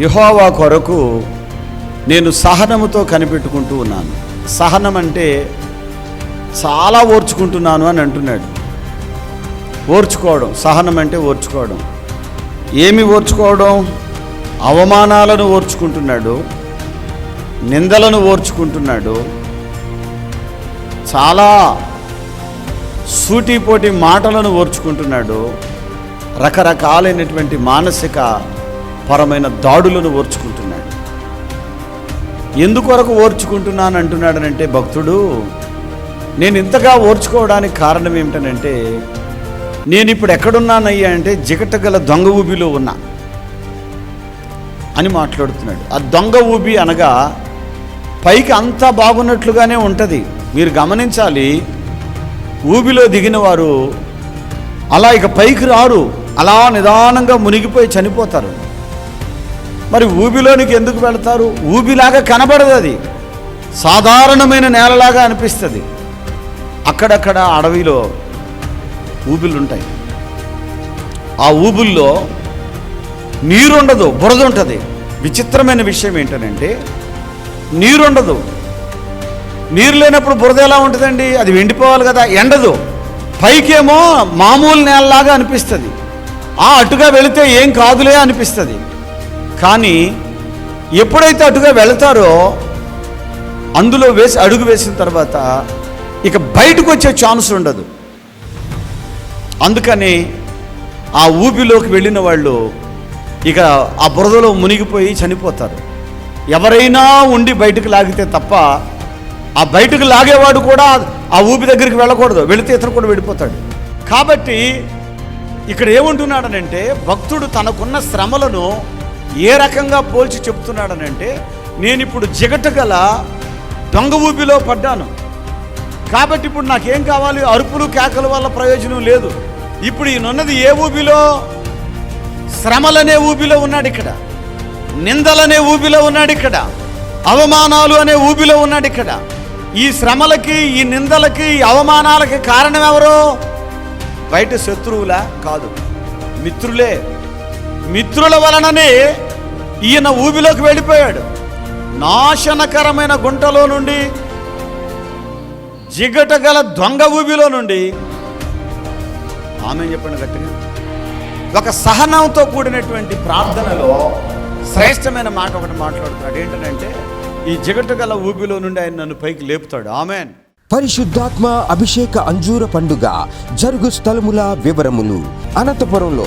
యహోవా కొరకు నేను సహనముతో కనిపెట్టుకుంటూ ఉన్నాను. సహనం అంటే చాలా ఓర్చుకుంటున్నాను అని అంటున్నాడు. ఓర్చుకోవడం సహనం అంటే ఓర్చుకోవడం. ఏమి ఓర్చుకోవడం? అవమానాలను ఓర్చుకుంటున్నాడు. నిందలను ఓర్చుకుంటున్నాడు. చాలా సూటిపోటి మాటలను ఓర్చుకుంటున్నాడు. రకరకాలైనటువంటి మానసిక పరమైన దాడులను ఓర్చుకుంటున్నాడు. ఎందుకొరకు ఓర్చుకుంటున్నాను అంటున్నాడనంటే భక్తుడు నేను ఇంతగా ఓర్చుకోవడానికి కారణం ఏమిటనంటే నేను ఇప్పుడు ఎక్కడున్నానయ్యా అంటే జిగటగల దొంగ ఊబిలో ఉన్నా అని మాట్లాడుతున్నాడు. ఆ దొంగ ఊబి అనగా పైకి అంతా బాగున్నట్లుగానే ఉంటుంది. మీరు గమనించాలి ఊబిలో దిగిన వారు అలా ఇక పైకి రారు. అలా నిదానంగా మునిగిపోయి చనిపోతారు. మరి ఊబిలోనికి ఎందుకు వెళతారు? ఊబిలాగా కనబడదు అది. సాధారణమైన నేలలాగా అనిపిస్తుంది. అక్కడక్కడ అడవిలో ఊబిలు ఉంటాయి ఆ ఊబుల్లో నీరుండదు బురద ఉంటుంది విచిత్రమైన విషయం ఏంటనంటే నీరుండదు. నీరు లేనప్పుడు బురద ఎలా ఉంటుందండి? అది వెండిపోవాలి కదా ఎండదు. పైకేమో మామూలు నేలలాగా అనిపిస్తుంది. ఆ అటుగా వెళితే ఏం కాదులే అనిపిస్తుంది. కానీ ఎప్పుడైతే అటుగా వెళతారో అందులో వేసి అడుగు వేసిన తర్వాత ఇక బయటకు వచ్చే ఛాన్స్ ఉండదు. అందుకని ఆ ఊపిలోకి వెళ్ళిన వాళ్ళు ఇక ఆ బురదలో మునిగిపోయి చనిపోతారు. ఎవరైనా ఉండి బయటకు లాగితే తప్ప ఆ బయటకు లాగేవాడు కూడా ఆ ఊపి దగ్గరికి వెళ్ళకూడదు. వెళితే ఇతను కూడా వెళ్ళిపోతాడు. కాబట్టి ఇక్కడ ఏమంటున్నాడనంటే భక్తుడు తనకున్న శ్రమలను ఏ రకంగా పోల్చి చెప్తున్నాడనంటే నేను ఇప్పుడు జిగటగల దొంగ ఊపిలో పడ్డాను. కాబట్టి ఇప్పుడు నాకేం కావాలి? అరుపులు కేకల వల్ల ప్రయోజనం లేదు. ఇప్పుడు ఈయనున్నది ఏ ఊబిలో? శ్రమలనే ఊబిలో ఉన్నాడు ఇక్కడ. నిందలనే ఊబిలో ఉన్నాడు ఇక్కడ. అవమానాలు అనే ఊబిలో ఉన్నాడు ఇక్కడ. ఈ శ్రమలకి ఈ నిందలకి ఈ అవమానాలకి కారణం ఎవరు? బయట శత్రువులా కాదు. మిత్రులే. మిత్రుల వలననే ఈయన ఊబిలోకి వెళ్ళిపోయాడు. నాశనకరమైన గుంటలో నుండి జిగటగల దొంగ ఊబిలో నుండి. ఆమె చెప్పండి గట్టిగా? ఒక సహనంతో కూడినటువంటి ప్రార్థనలో శ్రేష్టమైన మాట ఒకటి మాట్లాడుతున్నాడు. ఏంటంటే ఈ జిగటగల ఊబిలో నుండి ఆయన నన్ను పైకి లేపుతాడు. ఆమెన్. పరిశుద్ధాత్మ అభిషేక అంజూర పండుగ జరుగు స్థలముల వివరములు. అనంతపురంలో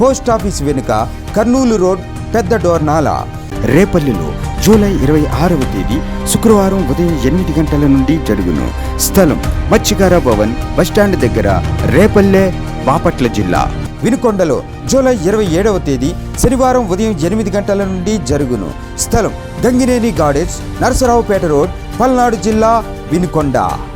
పోస్ట్ ఆఫీస్ వెనుక కర్నూలు రోడ్ పెద్ద డోర్నాల. రేపల్లిలో జూలై ఇరవై ఆరవ తేదీ శుక్రవారం ఉదయం ఎనిమిది గంటల నుండి జరుగును. స్థలం మత్స్యకార భవన్ బస్టాండ్ దగ్గర రేపల్లె బాపట్ల జిల్లా. వినుకొండలో జూలై ఇరవై ఏడవ తేదీ శనివారం ఉదయం ఎనిమిది గంటల నుండి జరుగును. స్థలం గంగినేని గార్డెన్స్ నరసరావుపేట రోడ్ పల్నాడు జిల్లా వినుకొండ.